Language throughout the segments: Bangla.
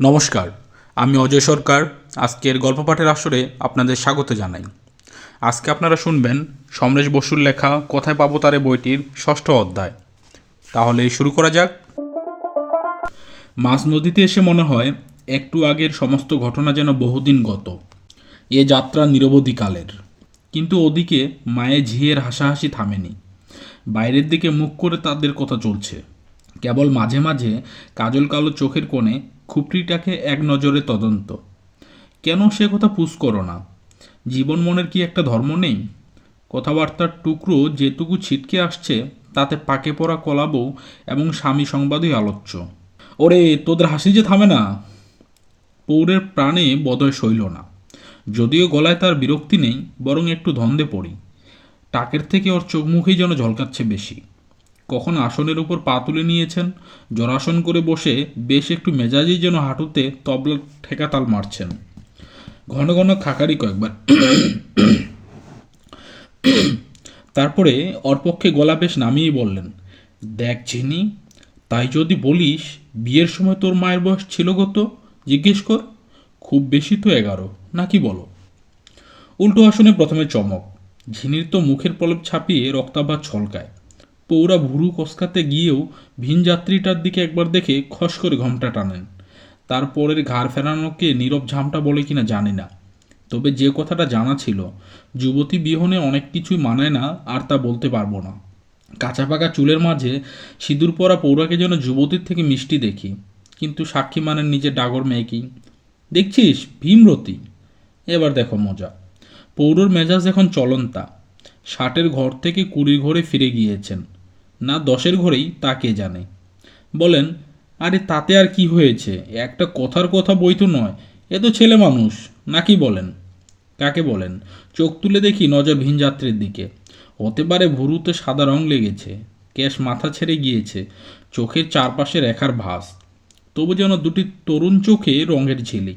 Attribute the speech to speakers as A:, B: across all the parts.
A: নমস্কার, আমি অজয় সরকার। আজকের গল্প পাঠের আসরে আপনাদের স্বাগত জানাই। আজকে আপনারা শুনবেন সমরেশ বসুর লেখা কোথায় পাবো তারে বইটির ষষ্ঠ অধ্যায়। তাহলে শুরু করা যাক। মাঝ নদীতে এসে মনে হয় একটু আগের সমস্ত ঘটনা যেন বহুদিন গত। এ যাত্রা নিরবধিকালের। কিন্তু ওদিকে মায়ে ঝিয়ের হাসাহাসি থামেনি। বাইরের দিকে মুখ করে তাদের কথা চলছে। কেবল মাঝে মাঝে কাজল কালো চোখের কোণে খুপড়িটাকে এক নজরে তদন্ত। কেন সে কথা পুষ করো না? জীবন মনের কি একটা ধর্ম নেই? কথাবার্তার টুকরো যেটুকু ছিটকে আসছে, তাতে পাকে পড়া কলাবউ এবং স্বামী সংবাদই আলোচ্য। ওরে, তোদের হাসি যে থামে না? পৌরের প্রাণে বদয় সইল না। যদিও গলায় তার বিরক্তি নেই, বরং একটু ধন্দে পড়ি। টাকের থেকে ওর চোখ মুখেই যেন ঝলকাচ্ছে বেশি। কখন আসনের উপর পা তুলে নিয়েছেন। জরাসন করে বসে বেশ একটু মেজাজেই যেন হাঁটুতে তবলা ঠেকাতাল মারছেন। ঘন ঘন খাকারি কয়েকবার। তারপরে ওর পক্ষে গলা বেশ নামিয়েই বললেন, দেখ চিনি তাই যদি বলিস, বিয়ের সময় তোর মায়ের বয়স ছিল কত? জিজ্ঞেস কর। খুব বেশি তো এগারো নাকি বলো? উল্টো আসনে প্রথমে চমক। ঝিনির তো মুখের পলব ছাপিয়ে রক্তাভাত ছলকায়। পৌরা ভুরু কসকাতে গিয়েও ভিন যাত্রীটার দিকে একবার দেখে খস করে ঘমটা টানেন। তারপরের ঘাড় ফেরানোকে নীরব ঝামটা বলে কিনা জানি না। তবে যে কথাটা জানা ছিল, যুবতী বিহনে অনেক কিছুই মানায় না, আর তা বলতে পারব না। কাঁচা পাকা চুলের মাঝে সিঁদুর পরা পৌরাকে যেন যুবতীর থেকে মিষ্টি দেখি, কিন্তু সাক্ষী মানেন নিজের ডাগর মেয়েকেই। দেখছিস, ভীমরতি? এবার দেখো মজা। পৌরর মেজাজ এখন চলন্তা। ষাটের ঘর থেকে কুড়ির ঘরে ফিরে গিয়েছেন। না দশের ঘরেই তা কে জানে? বলেন, আরে তাতে আর কি হয়েছে? একটা কথার কথা বই তো নয়, এ তো ছেলে মানুষ নাকি বলেন? কাকে বলেন? চোখ তুলে দেখি নজর ভিনযাত্রীর দিকে। হতে পারে ভুরুতে সাদা রং লেগেছে কেশ মাথা ছেড়ে গিয়েছে, চোখের চারপাশে রেখার ভাস তবু যেন দুটি তরুণ চোখে রঙের ঝিলিক।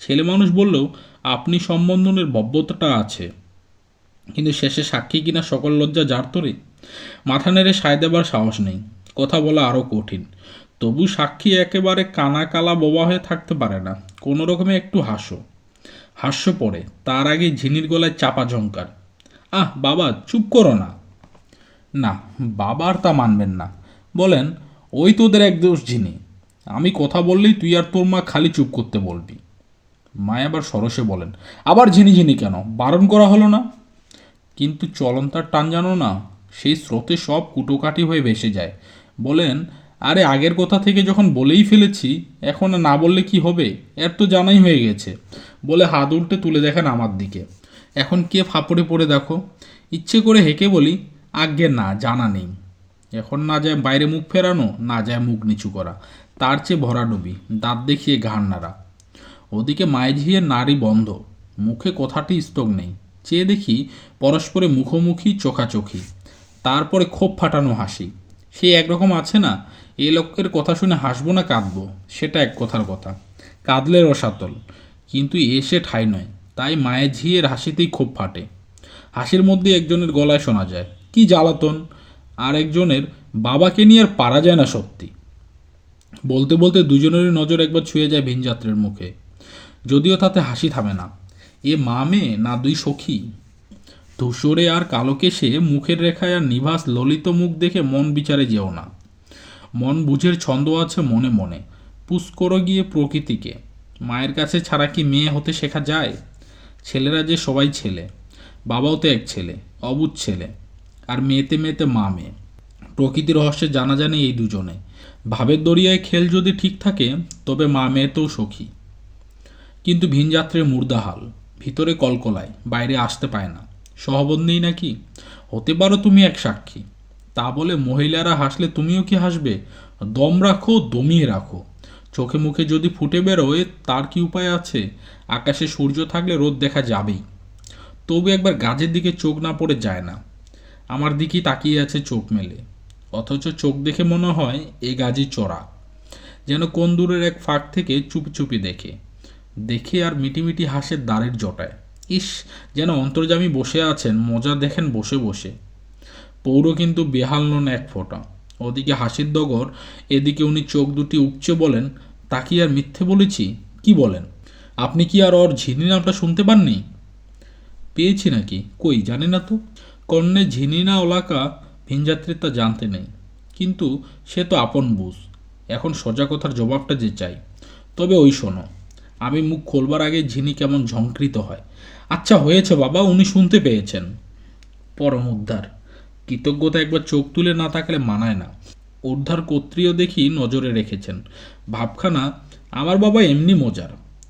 A: ছেলে মানুষ বললেও আপনি সম্বন্ধনের ভব্যতাটা আছে। কিন্তু শেষে সাক্ষী কিনা সকল লজ্জা যার তোরে? মাথা নেড়ে সায় দেবার সাহস নেই। কথা বলা আরও কঠিন। তবু সাক্ষী একেবারে কানা কালা বোবা হয়ে থাকতে পারে না। কোনো রকমে একটু হাসো হাস্য পড়ে। তার আগে ঝিনির গলায় চাপা ঝঙ্কার আহ, বাবা, চুপ করো না। না বাবার তা মানবেন না। বলেন, ওই তোদের এক দোষ ঝিনি। আমি কথা বললেই তুই আর তোর মা খালি চুপ করতে বলবি। মা আবার সরসে বলেন, আবার ঝিনি ঝিনি কেন? বারণ করা হলো না? কিন্তু চলন্তার টান জানো না। সেই স্রোতে সব কুটোকাটি হয়ে ভেসে যায়। বলেন, আরে আগের কথা থেকে যখন বলেই ফেলেছি, এখন না বললে কি হবে? এর তো জানাই হয়ে গেছে। বলে হাত উল্টে তুলে দেখেন আমার দিকে। এখন কে ফাপড়ে পড়ে দেখো? ইচ্ছে করে হেঁকে বলি, আজ্ঞে না, জানা নেই। এখন না যায় বাইরে মুখ ফেরানো, না যায় মুখ নিচু করা। তার চেয়ে ভরা ডুবি, দাঁত দেখিয়ে ঘাড় নাড়া। ওদিকে মায়েঝিয়ে নারী বন্ধ। মুখে কথাটি স্তক নেই। চেয়ে দেখি পরস্পরে মুখোমুখি, চোখাচোখি। তারপরে ক্ষোভ ফাটানো হাসি। সে একরকম আছে না, এ লোকের কথা শুনে হাসবো না কাঁদবো, সেটা এক কথার কথা। কাঁদলে রসাতল, কিন্তু এসে ঠাই নয়, তাই মায়ের ঝিয়ের হাসিতেই ক্ষোভ ফাটে। হাসির মধ্যে একজনের গলায় শোনা যায়, কি জ্বালাতন, আর একজনের বাবাকে নিয়ে আর পারা যায় না সত্যি। বলতে বলতে দুজনেরই নজর একবার ছুঁয়ে যায় ভিনযাত্রের মুখে। যদিও তাতে হাসি থামে না, এ মা মেয়ে না দুই সখী? ধূসরে আর কালো কেশে মুখের রেখায় আর নিভাস ললিত মুখ দেখে মন বিচারে যেও না। মন বুঝের ছন্দ আছে মনে মনে। করো গিয়ে প্রকৃতিকে। মায়ের কাছে ছাড়া কি মেয়ে হতে শেখা যায়? ছেলেরা যে সবাই ছেলে। বাবাও তো এক ছেলে, অবুধ ছেলে। আর মেয়েতে মেয়েতে মা মেয়ে। প্রকৃতি রহস্যে জানা জানে এই দুজনে। ভাবের দরিয়ায় খেল যদি ঠিক থাকে, তবে মা মেয়েতেও সখী। কিন্তু ভিনযাত্রের মুর্দাহাল। ভিতরে কলকলায়, বাইরে আসতে পায় না। সহবত নেই নাকি? হতে পারো তুমি এক সাক্ষী। তা বলে মহিলারা হাসলে তুমিও কি হাসবে? দম রাখো, দমিয়ে রাখো। চোখে মুখে যদি ফুটে বেরোয়, তার কি উপায় আছে? আকাশে সূর্য থাকলে রোদ দেখা যাবেই। তবু একবার গাছের দিকে চোখ না পড়ে যায় না। আমার দিকেই তাকিয়ে আছে চোখ মেলে। অথচ চোখ দেখে মনে হয় এ গাজি চড়া। যেন কোন দূরের এক ফাঁক থেকে চুপি চুপি দেখে। দেখে আর মিটিমিটি হাসের দ্বারের জটায়। ইস, যেন অন্তর্জামী বসে আছেন, মজা দেখেন বসে বসে। পৌর কিন্তু বেহাল নন এক ফোঁটা। ওদিকে হাসির দগর এদিকে উনি চোখ দুটি উপচে বলেন, তা কি আর মিথ্যে বলেছি? কি বলেন? আপনি কি আর ওর ঝিনি নামটা শুনতে পাননি? পেয়েছি নাকি? কই, জানি না তো? কর্ণে ঝিনি না ওলাকা ভিনযাত্রীর তা জানতে নেই। কিন্তু সে তো আপন বুঝ। এখন সোজা কথার জবাবটা যে চাই। তবে ওই শোনো আমি মুখ খোলবার আগে ঝিনি কেমন ঝঙ্কৃত হয়। আচ্ছা হয়েছে বাবা, উনি শুনতে পেয়েছেন। পরম উদ্ধার। কৃতজ্ঞতা একবার চোখ তুলে না থাকলে মানায় না। উদ্ধার কর্ত্রীও দেখি নজরে রেখেছেন। ভাবখানা, আমার বাবা এমনি মজার।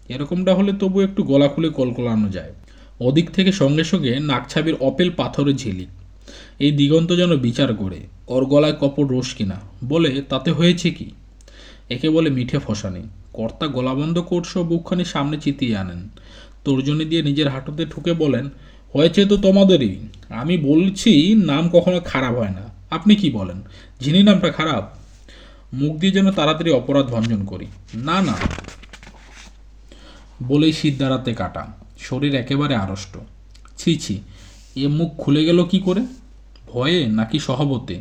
A: এরকমটা হলে তবু একটু গলা খুলে কলকলানো যায়। ওদিক থেকে সঙ্গে সঙ্গে নাকছাবির অপেল পাথরে ঝিলিক এই দিগন্ত যেন বিচার করে, ওর গলায় কপট রোষ কিনা, বলে, তাতে হয়েছে কি? একে বলে মিঠে ফসানি। কর্তা গলা বন্ধ করছ বুকখানি সামনে চিতিয়ে আনেন। তর্জনী দিয়ে নিজের হাঁটুতে ঠুকে বলেন, হয়েছে তো তোমাদেরই। আমি বলছি, নাম কখনো খারাপ হয় না। আপনি কি বলেন? যিনি নামটা খারাপ। মুখ দিয়ে যেন তাড়াতাড়ি অপরাধ ভঞ্জন করি। না না। বলেই শীত দাঁড়াতে কাটা। শরীর একেবারে আড়ষ্ট। ছি ছি, এ মুখ খুলে গেল কি করে? ভয়ে নাকি সহবতে?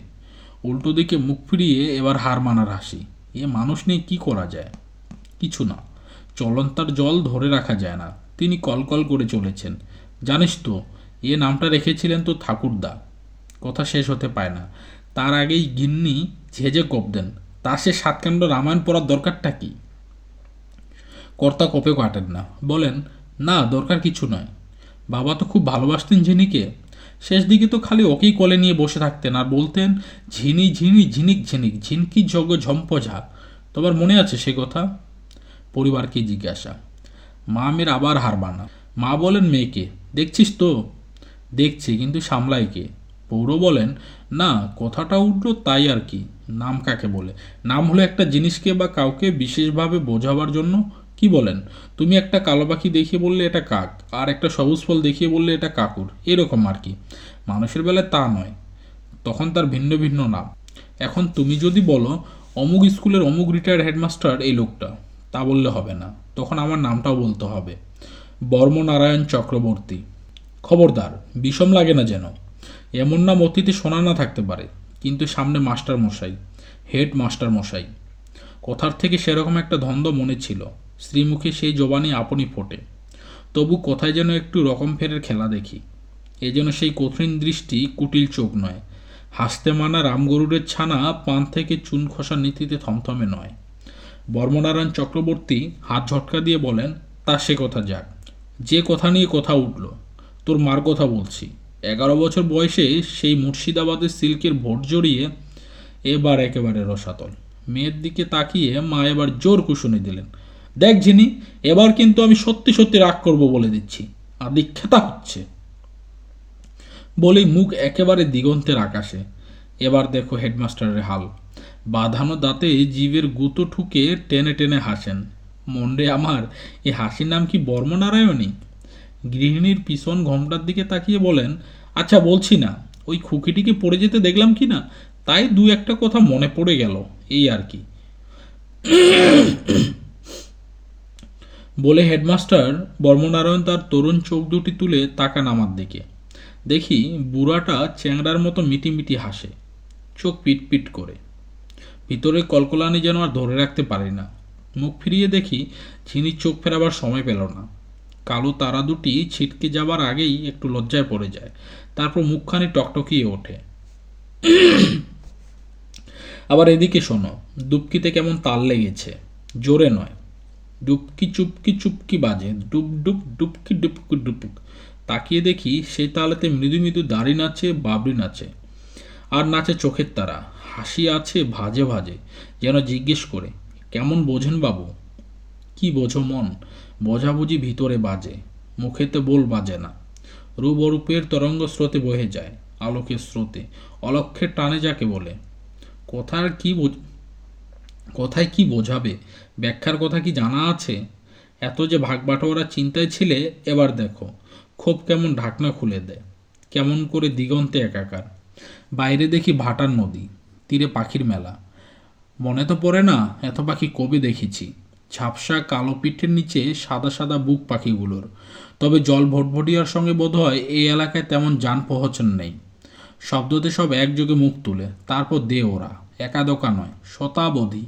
A: উল্টো দিকে মুখ ফিরিয়ে এবার হার মানার হাসি। এ মানুষ নিয়ে কি করা যায়? কিছু না। চলন্তার জল ধরে রাখা যায় না। তিনি কলকল করে চলেছেন। জানিস তো, এ নামটা রেখেছিলেন তো ঠাকুরদা। কথা শেষ হতে পায় না। তার আগেই গিন্নি ঝেঝে কোপ দেন। তার সে সাতকাণ্ড রামায়ণ পড়ার দরকারটা কি? কর্তা কপে কাটেন না। বলেন, না, দরকার কিছু নয়। বাবা তো খুব ভালোবাসতেন ঝিনিকে। শেষ দিকে তো খালি ওকেই কলে নিয়ে বসে থাকতেন আর বলতেন, ঝিনি ঝিনি, ঝিনিক ঝিনিক, ঝিনকি যজ্ঞ ঝম্পঝা। তোমার মনে আছে সে কথা? পরিবারকে জিজ্ঞাসা, মা মেয়ের আবার হার বানা মা বলেন, মেয়েকে। দেখছিস তো? দেখছি, কিন্তু সামলাই কে? পৌর বলেন, না, কথাটা উঠল তাই আর কি। নাম কাকে বলে? নাম হলো একটা জিনিসকে বা কাউকে বিশেষভাবে বোঝাবার জন্য? কি বলেন? তুমি একটা কালো পাখি দেখিয়ে বললে এটা কাক, আর একটা সবুজ ফল দেখিয়ে বললে এটা কাকুর, এরকম আর কি। মানুষের বেলায় তা নয়, তখন তার ভিন্ন ভিন্ন নাম। এখন তুমি যদি বলো, অমুক স্কুলের অমুক রিটায়ার্ড হেডমাস্টার এই লোকটা। তা বললে হবে না। তখন আমার নামটাও বলতে হবে। বর্মনারায়ণ চক্রবর্তী। খবরদার, বিষম লাগে না যেন। এমন নাম অতীতে শোনা না থাকতে পারে, কিন্তু সামনে মাস্টার মশাই হেড মাস্টার মশাই কথার থেকে সেরকম একটা ধন্দ মনে ছিল। শ্রীমুখে সেই জবানি আপনি ফোটে। তবু কোথায় যেন একটু রকম ফেরের খেলা দেখি। এ যেন সেই কঠিন দৃষ্টি কুটিল চোখ নয়। হাসতে মানা রামগরুরের ছানা পান থেকে চুন খসা নীতিতে থমথমে নয়। বর্মনারায়ণ চক্রবর্তী হাত ঝটকা দিয়ে বলেন, তা সে কথা যাক। যে কথা নিয়ে কথা উঠল, তোর মার কথা বলছি। এগারো বছর বয়সে সেই মুর্শিদাবাদের সিল্কের ভোট জড়িয়ে এবার একেবারে রসাতল। মেয়ের দিকে তাকিয়ে মা এবার জোর কুশুনি দিলেন, দেখ ঝিনি, এবার কিন্তু আমি সত্যি সত্যি রাগ করব বলে দিচ্ছি। আর দীক্ষাতা হচ্ছে। বলেই মুখ একেবারে দিগন্তের আকাশে। এবার দেখো হেডমাস্টারের হাল। বাঁধানো দাঁতে জীবের গুঁতো ঠুকে টেনে টেনে হাসেন। মন্ডে আমার, এ হাসির নাম কি বর্মনারায়ণী গৃহিণীর পিছন ঘোমটার দিকে তাকিয়ে বলেন আচ্ছা বলছি না। ওই খুকিটিকে পড়ে যেতে দেখলাম কি না? তাই দু একটা কথা মনে পড়ে গেল, এই আর কি। বলে হেডমাস্টার বর্মনারায়ণ তার তরুণ চোখ দুটি তুলে তাকান আমার দিকে। দেখি বুড়াটা চ্যাংড়ার মতো মিটিমিটি হাসে, চোখ পিটপিট করে। ভিতরে কলকলানি যেন আর ধরে রাখতে পারি না। মুখ ফিরিয়ে দেখি ঝিনির চোখ ফেরাবার সময় পেল না। কালো তারা দুটি ছিটকে যাবার আগেই একটু লজ্জায় পড়ে যায়। তারপর মুখখানি টকটকিয়ে ওঠে। আবার এদিকে শোনো, ডুবকিতে কেমন তাল লেগেছে। জোরে নয়। ডুবকি চুপকি চুপকি বাজে। ডুব ডুব ডুবকি ডুবকি ডুবুক। তাকিয়ে দেখি সেই তালেতে মৃদু মৃদু দাড়ি নাচে, বাবরি নাচে। আর নাচে চোখের তারা। হাসি আছে ভাজে ভাজে, যেন জিজ্ঞেস করে, কেমন বোঝেন বাবু? কি বোঝো মন, বোঝাবুঝি ভিতরে বাজে, মুখেতে বল বাজে না। রূপ অরূপের তরঙ্গ স্রোতে বহে যায়, আলোকের স্রোতে, অলক্ষের টানে যাকে বলে। কথার কি কথায় কি বোঝাবে? ব্যাখ্যার কথা কি জানা আছে? এত যে ভাগ বাটোয়ারা চিন্তায় ছিলে, এবার দেখো, ক্ষোভ কেমন ঢাকনা খুলে দেয়, কেমন করে দিগন্তে একাকার। বাইরে দেখি ভাটার নদী তীরে পাখির মেলা। মনে তো পড়ে না, এত পাখি কবে দেখেছি। ঝাপসা কালো পিঠের নিচে সাদা সাদা বুক পাখিগুলোর। তবে জল ভটভটিয়ার সঙ্গে বোধ হয় এই এলাকায় তেমন যান পহচন নেই। শব্দতে সব একযোগে মুখ তুলে, তারপর দে ওরা, একাদোকা নয়, শতাবধি।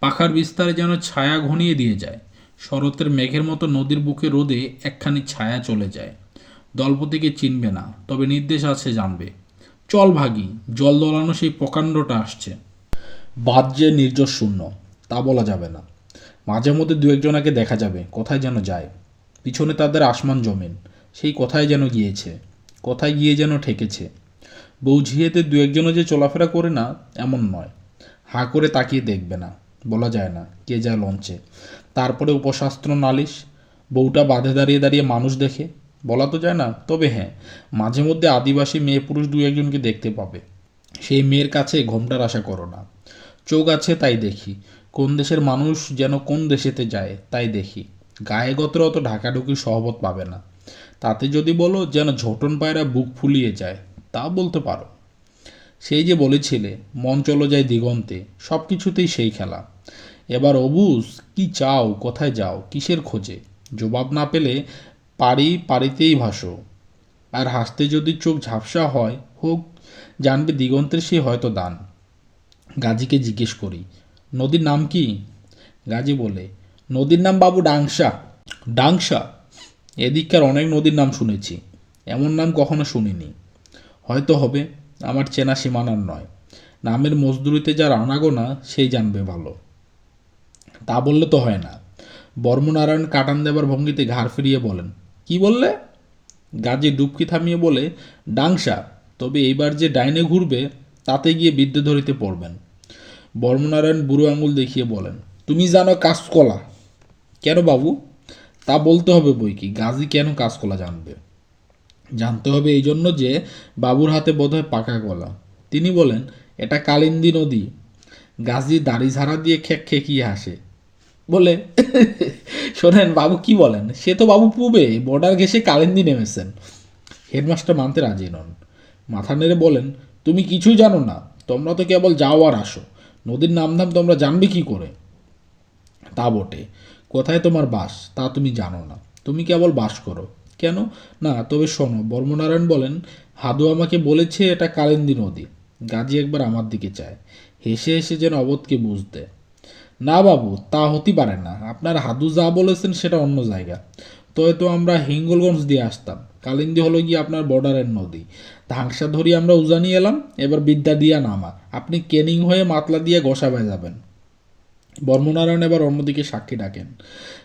A: পাখার বিস্তারে যেন ছায়া ঘনিয়ে দিয়ে যায়। শরতের মেঘের মতো নদীর বুকে রোদে একখানি ছায়া চলে যায়। দলপতিকে চিনবে না, তবে নির্দেশ আছে জানবে। চল ভাগি জল দলানো সেই প্রকাণ্ডটা আসছে। বাদ যে নির্জর শূন্য, তা বলা যাবে না। মাঝে মধ্যে দু একজনাকে দেখা যাবে, কোথায় যেন যায়। পিছনে তাদের আসমান জমিন, সেই কোথায় যেন গিয়েছে, কোথায় গিয়ে যেন ঠেকেছে। বউ ঝিয়েতে দু একজনও যে চলাফেরা করে না, এমন নয়। হাঁ করে তাকিয়ে দেখবে না, বলা যায় না কে যায় লঞ্চে। তারপরে উপশাস্ত্র নালিশ, বউটা বাঁধে দাঁড়িয়ে দাঁড়িয়ে মানুষ দেখে বলা তো যায় না, তবে হ্যাঁ মাঝে মধ্যে আদিবাসী মেয়ে পুরুষ দু একজনকে দেখতে পাবে। সেই মেয়ের কাছে ঘোমটার আশা করো না। চোখ আছে তাই দেখি। কোন দেশের মানুষ যেন কোন দেশেতে যায়, তাই দেখি। গায়ে গতরে অত ঢাকাঢুকি সহবত পাবে না। তাতে যদি বলো যেন ঝোটন পায়রা বুক ফুলিয়ে যায়, তা বলতে পারো। সেই যে বলেছিলে, মন চলো যায় দিগন্তে সব কিছুতেই সেই খেলা। এবার অবুজ কি চাও, কোথায় যাও, কিসের খোঁজে? জবাব না পেলে পারি পারিতেই ভাসো। আর হাসতে যদি চোখ ঝাপসা হয়, হোক, জানবে দিগন্তের সে হয়তো দান। গাজীকে জিজ্ঞেস করি, নদীর নাম কি? গাজী বলে, নদীর নাম বাবু ডাংসা। ডাংসা? এদিককার অনেক নদীর নাম শুনেছি, এমন নাম কখনো শুনিনি। হয়তো হবে, আমার চেনা সীমানার নয়। নামের মজদুরিতে যার আনাগোনা সেই জানবে ভালো। তা বললে তো হয় না। বর্মনারায়ণ কাটান দেবার ভঙ্গিতে ঘাড় ফিরিয়ে বলেন কি বললে? গাজী ডুবকি থামিয়ে বলে ডাংসা তবে এইবার যে ডাইনে ঘুরবে, তাতে গিয়ে বিদ্যে ধরিতে পড়বেন। বর্মনারায়ণ বুড়ো আঙুল দেখিয়ে বলেন, তুমি জানো কাঁচকলা? কেন বাবু? তা বলতে হবে বই কি, গাজী কেন কাঁচকলা জানবে? জানতে হবে এই জন্য যে, বাবুর হাতে বোধহয় পাকা গলা। তিনি বলেন, এটা কালিন্দী নদী। গাজী দাড়ি ঝাড়া দিয়ে খেক খেকিয়ে হাসে। বলে, শোনেন, বাবু কি বলেন? সে তো বাবু পুবে বর্ডার ঘেসে কালেন্দি নেমেছেন। হেডমাস্টার মানতে রাজি নন। মাথা নেড়ে বলেন, তুমি কিছুই জানো না, তোমরা তো কেবল যাও আর আসো। নদীর নামধাম তোমরা জানবে কি করে? তা বটে। কোথায় তোমার বাস? তা তুমি জানো না। তুমি কেবল বাস করো। কেন? না, তবে শোনো, বর্মনারায়ণ বলেন, হাদু আমাকে বলেছে এটা কালিন্দী নদী। গাজী একবার আমার দিকে চায়। হেসে হেসে যেন অবধকে বুঝতে না বাবু, তা হতে পারে না। আপনার হাদু যা বলেছেন সেটা অন্য জায়গা। তো আমরা হিঙ্গলগঞ্জ দিয়ে আসতাম। কালিন্দী হলো গিয়ে আপনার বর্ডারের নদী। ধাংসা ধরি আমরা উজানি এলাম, এবার বিদ্যা দিয়া নামা। আপনি কেনিং হয়ে মাতলা দিয়ে গোসাবায় যাবেন। বর্মনারায়ণ এবার অন্যদিকে সাক্ষী ডাকেন।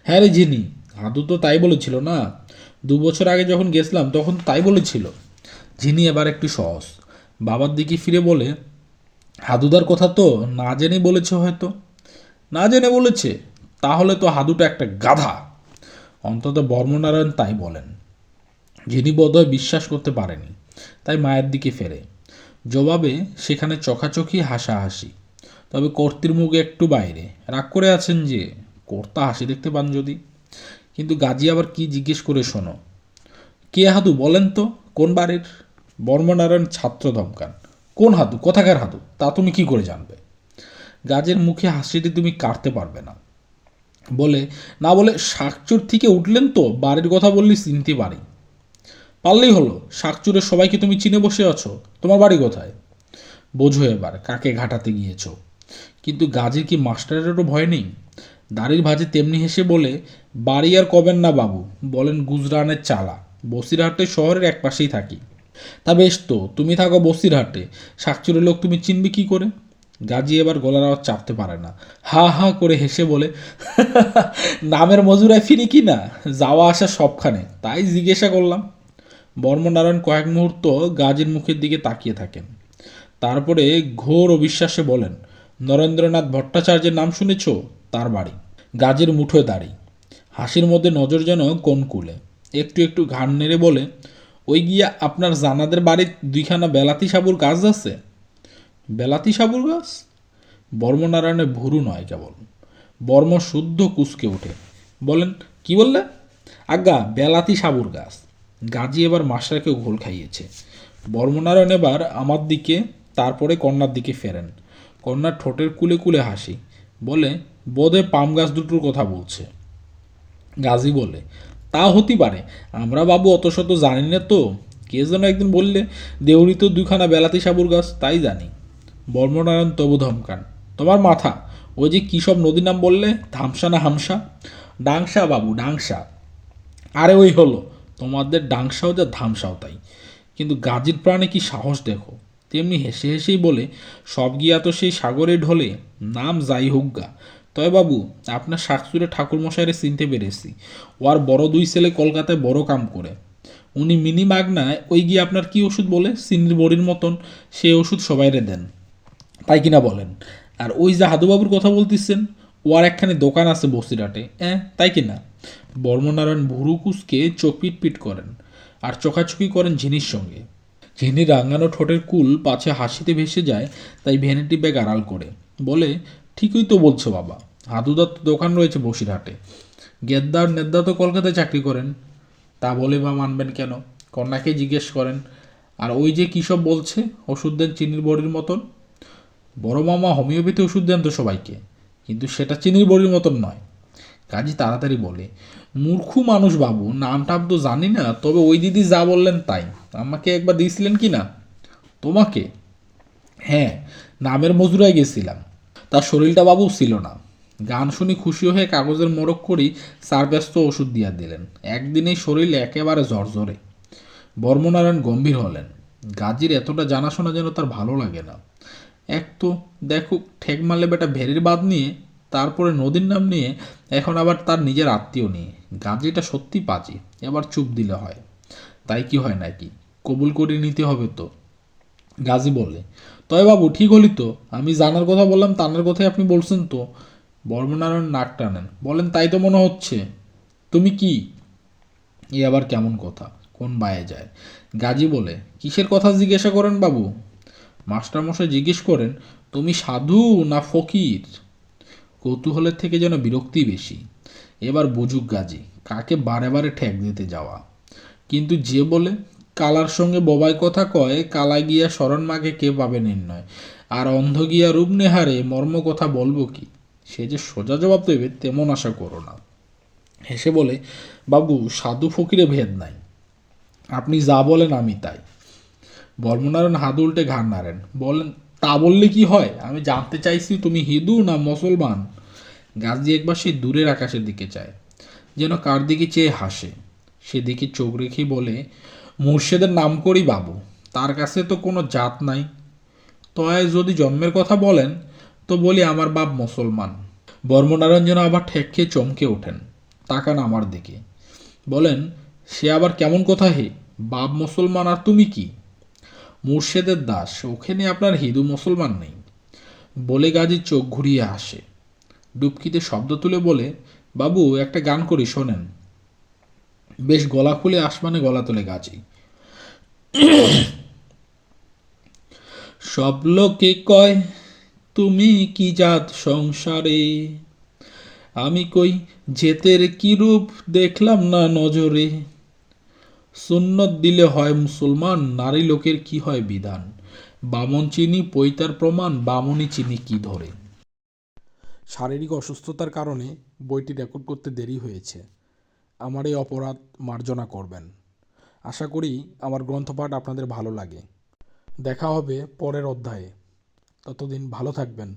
A: হ্যাঁ রে জিনি হাদু তো তাই বলেছিল না? দু বছর আগে যখন গেছিলাম, তখন তাই বলেছিল। ঝিনি এবার একটু সহজ। বাবার দিকে ফিরে বলে, হাদুদার কথা তো না জেনে বলেছে হয়তো। না জেনে বলেছে, তাহলে তো হাদুটা একটা গাধা। অন্তত বর্মনারায়ণ তাই বলেন। যিনি বোধহয় বিশ্বাস করতে পারেনি, তাই মায়ের দিকে ফেরে। জবাবে সেখানে চোখাচোখি হাসাহাসি। তবে কর্তির মুখে একটু বাইরে। রাগ করে আছেন যে, কর্তা হাসি দেখতে পান যদি। কিন্তু গাজী আবার কি জিজ্ঞেস করে শোনো। কে হাদু বলেন তো, কোন বাড়ির? বর্মনারায়ণ ছাত্র ধমকান। কোন হাদু? কোথাকার হাদু? তা তুমি কি করে জানবে? গাজের মুখে হাসিটি তুমি কাটতে পারবে না। বলে না বলে শাকচুর থেকে উঠলেন তো? বাড়ির কথা বললি চিনতে পারি। পারলেই হলো, শাকচুরের সবাইকে তুমি চিনে বসে আছো। তোমার বাড়ি কোথায়? বোঝো এবার, কাকে ঘাটাতে গিয়েছো? কিন্তু গাজীর কি মাস্টারেরও ভয় নেই? দাড়ির ভাজে তেমনি হেসে বলে, বাড়ি আর কবেন না বাবু? বলেন, গুজরানের চালা, বসিরহাটে শহরের এক পাশেই থাকি। তা বেশ তো, তুমি থাকো বসিরহাটে। শাকচুরের লোক তুমি চিনবে কি করে? গাজী এবার গলার আওয়াজ চাপতে পারে না। হা হা করে হেসে বলে, নামের মজুরায় ফিরি কি না? যাওয়া আসা সবখানে। তাই জিজ্ঞাসা করলাম। বর্মনারায়ণ কয়েক মুহূর্ত গাজীর মুখের দিকে তাকিয়ে থাকেন। তারপরে ঘোর অবিশ্বাসে বলেন, নরেন্দ্রনাথ ভট্টাচার্যের নাম শুনেছ? তার বাড়ি। গাজের মুঠোয় দাড়ি হাসির মধ্যে নজর যেন কোন কুলে। একটু একটু ঘাড় নেড়ে বলে, ওই গিয়া আপনার জানাদের বাড়ির দুইখানা বেলাতি সাবুর গাছ আছে? বেলাতি সাবুর গাছ? বর্মনারায়ণের ভুরু নয় কেবল। বর্ম শুদ্ধ কুসকে ওঠে। বলেন, কি বললে? আজ্ঞা, বেলাতি সাবুর গাছ। গাজী এবার মাস্টারকে ঘোল খাইয়েছে। বর্মনারায়ণ এবার আমার দিকে, তারপরে কন্যার দিকে ফেরেন। কন্যার ঠোঁটের কুলে কুলে হাসি। বলে, বোধে পাম গাছ দুটোর কথা বলছে। গাজী বলে, তা হতে পারে। আমরা বাবু অত শত জানি না তো। কে যেন একদিন বললে, দেউরি তো দুখানা বেলাতি সাবুর গাছ, তাই জানি। বর্মনারায়ণ তবু ধমকান। তোমার মাথা, ওই যে কী সব নদীর নাম বললে? ধামসা না হামসা? ডাংসা বাবু, ডাংসা। আরে ওই হলো, তোমাদের ডাংসাও যা ধামসাও তাই। কিন্তু গাজির প্রাণে কি সাহস দেখো? তেমনি হেসে হেসেই বলে, সব গিয়া তো সেই সাগরে ঢলে, নাম যাই হোক গা। তবে বাবু, আপনার শাকসুরে ঠাকুরমশাইরে চিনতে পেরেছি। ও আর বড় দুই ছেলে কলকাতায় বড় কাম করে। উনি মিনি মাগনায় ওই গিয়ে আপনার কি ওষুধ বলে? চিনির বড়ির মতন। সেই ওষুধ সবাইরে দেন। তাই কিনা বলেন। আর ওই যে হাদুবাবুর কথা বলতেছেন, ও আর একখানে দোকান আছে বসিরহাটে। হ্যাঁ তাই কিনা? বর্মনারায়ণ ভুরু কুচকে চোখ পিট করেন আর চোখাচুকি করেন ঝিনির সঙ্গে। ঝিনি রাঙানো ঠোঁটের কুল পাছে হাসিতে ভেসে যায়, তাই ভ্যানিটি ব্যাগ আড়াল করে। বলে, ঠিকই তো বলছো বাবা। হাদুদার তো দোকান রয়েছে বসিরহাটে। গেদ্দার নেদ্দা তো কলকাতায় চাকরি করেন। তা বলে বা মানবেন কেন? কন্যাকে জিজ্ঞেস করেন, আর ওই যে কী সব বলছে? ওষুধ দেন চিনির বড়ির মতন? বড় মামা হোমিওপ্যাথি ওষুধ দেন তো সবাইকে, কিন্তু সেটা চিনির বড়ির মতন নয়। কাজী তাড়াতাড়ি বলে, মূর্খ মানুষ বাবু, নামটা তো জানি না, তবে ওই দিদি যা বললেন তাই। আমাকে একবার দিয়েছিলেন কি না? তোমাকে? হ্যাঁ নামের মজুরায় গেছিলাম। তার শরীরটা বাবু ছিল না। গান শুনি খুশি হয়ে কাগজের মোড়ক করি চার ব্যস্ত ওষুধ দিয়া দিলেন। একদিনেই শরীর একেবারে জ্বরজ্বরে বর্মনারায়ণ গম্ভীর হলেন। গাজীর এতটা জানাশোনা যেন তার ভালো লাগে না। এক তো দেখো ঠেক মারলে বেটা ভেরির বাদ নিয়ে, তারপরে নদীর নাম নিয়ে, এখন আবার তার নিজের আত্মীয় নিয়ে। গাজীটা সত্যি পাজি, এবার চুপ দিলে হয়। তাই কি হয় নাকি? কবুল করে নিতে হবে তো। গাজী বলে তবে বাবু, ঠিক হলি তো। আমি জানার কথা বললাম, তানার কথাই আপনি বলছেন তো। বর্মনারায়ণ নাক টানেন, বলেন, তাই তো মনে হচ্ছে। তুমি কি? এ আবার কেমন কথা? কোন বায়ে যায়? গাজী বলে, কিসের কথা জিজ্ঞাসা করেন বাবু? মাস্টারমশাই জিজ্ঞেস করেন, তুমি সাধু না ফকির? কৌতূহলের থেকে যেন বিরক্তি বেশি। এবার বুঝুক গাজী, কাকে বারে বারে ঠেক দিতে যাওয়া? কিন্তু যে বলে, কালার সঙ্গে ববাই কথা কয় কালা গিয়া শরণ মাকে কে পাবে নির্ণয়? আর অন্ধ গিয়া রূপ নেহারে মর্ম কথা বলব কি? সে যে সোজা জবাব দেবে তেমন আশা করো না। হেসে বলে, বাবু, সাধু ফকিরে ভেদ নাই। আপনি যা বলেন আমি তাই। বর্মনারায়ণ হাত উল্টে ঘাড় নাড়েন। বলেন তা বললে কি হয়? আমি জানতে চাইছি তুমি হিন্দু না মুসলমান? গাজী একবার সেই দূরের আকাশের দিকে চায়, যেন কার দিকে চেয়ে হাসে। সেদিকে চোখ রেখে বলে, মুর্শেদের নাম করি বাবু, তার কাছে তো কোনো জাত নাই। তয় যদি জন্মের কথা বলেন, তো বলি আমার বাপ মুসলমান। বর্মনারায়ণ যেন আবার ঠেক খেয়ে চমকে ওঠেন, তাকান আমার দিকে। বলেন, সে আবার কেমন কথা হে? বাপ মুসলমান আর তুমি কি? মুর্শেদের দাস ওখানে আপনার হিন্দু মুসলমান নেই। বলে গাজী চোখ ঘুরিয়ে আসে ডুবকিতে শব্দ তুলে বলে, বাবু, একটা গান করি, শোনেন। বেশ গলা খুলে আসমানে গলা তোলে গাজী। সব লোকে কয়, তুমি কি জাত সংসারে? আমি কই, জেতের কি রূপ দেখলাম না নজরে? সুন্নত দিলে হয় মুসলমান, নারী লোকের কি হয় বিধান? বামন চিনি, পৈতার প্রমাণ, বামনি চিনি কি ধরে? শারীরিক অসুস্থতার কারণে বইটি রেকর্ড করতে দেরি হয়েছে। আমার এই অপরাধ মার্জনা করবেন। আশা করি আমার গ্রন্থপাঠ আপনাদের ভালো লাগে। দেখা হবে পরের অধ্যায়ে। ততদিন ভালো থাকবেন।